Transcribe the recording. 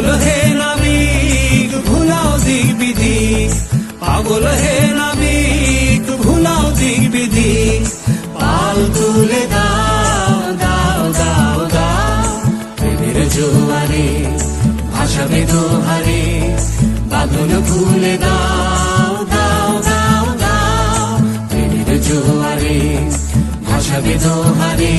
পাগল হে নাবিক, ভুলাও দিক বিধি পাগল হে নাবিক, ভুলাও দিক বিধি পাল তুলে দাও দাও দাও দাও। প্রেমের জোয়ারে, ভাসাবে দোহারে বাদল ভুলে দাও দাও দাও দাও। প্রেমের জোয়ারে, ভাসাবে দোহারে